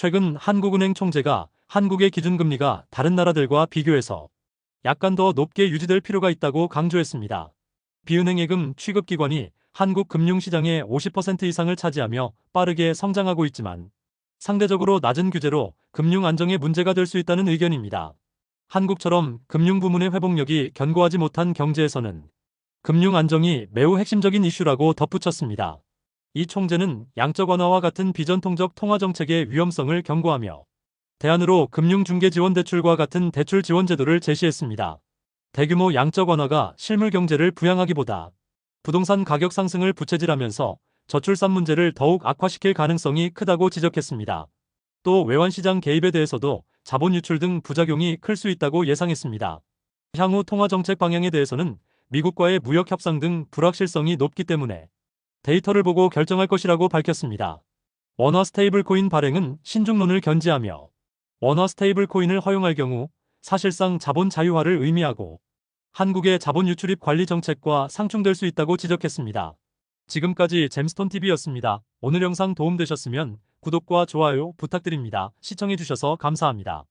최근 한국은행 총재가 한국의 기준금리가 다른 나라들과 비교해서 약간 더 높게 유지될 필요가 있다고 강조했습니다. 비은행 예금 취급기관이 한국 금융시장의 50% 이상을 차지하며 빠르게 성장하고 있지만 상대적으로 낮은 규제로 금융 안정에 문제가 될 수 있다는 의견입니다. 한국처럼 금융 부문의 회복력이 견고하지 못한 경제에서는 금융 안정이 매우 핵심적인 이슈라고 덧붙였습니다. 이 총재는 양적 완화와 같은 비전통적 통화 정책의 위험성을 경고하며 대안으로 금융중개지원대출과 같은 대출 지원 제도를 제시했습니다. 대규모 양적 완화가 실물 경제를 부양하기보다 부동산 가격 상승을 부채질하면서 저출산 문제를 더욱 악화시킬 가능성이 크다고 지적했습니다. 또 외환시장 개입에 대해서도 자본 유출 등 부작용이 클 수 있다고 예상했습니다. 향후 통화정책 방향에 대해서는 미국과의 무역 협상 등 불확실성이 높기 때문에 데이터를 보고 결정할 것이라고 밝혔습니다. 원화 스테이블 코인 발행은 신중론을 견지하며 원화 스테이블 코인을 허용할 경우 사실상 자본 자유화를 의미하고 한국의 자본 유출입 관리 정책과 상충될 수 있다고 지적했습니다. 지금까지 잼스톤TV였습니다. 오늘 영상 도움되셨으면 구독과 좋아요 부탁드립니다. 시청해주셔서 감사합니다.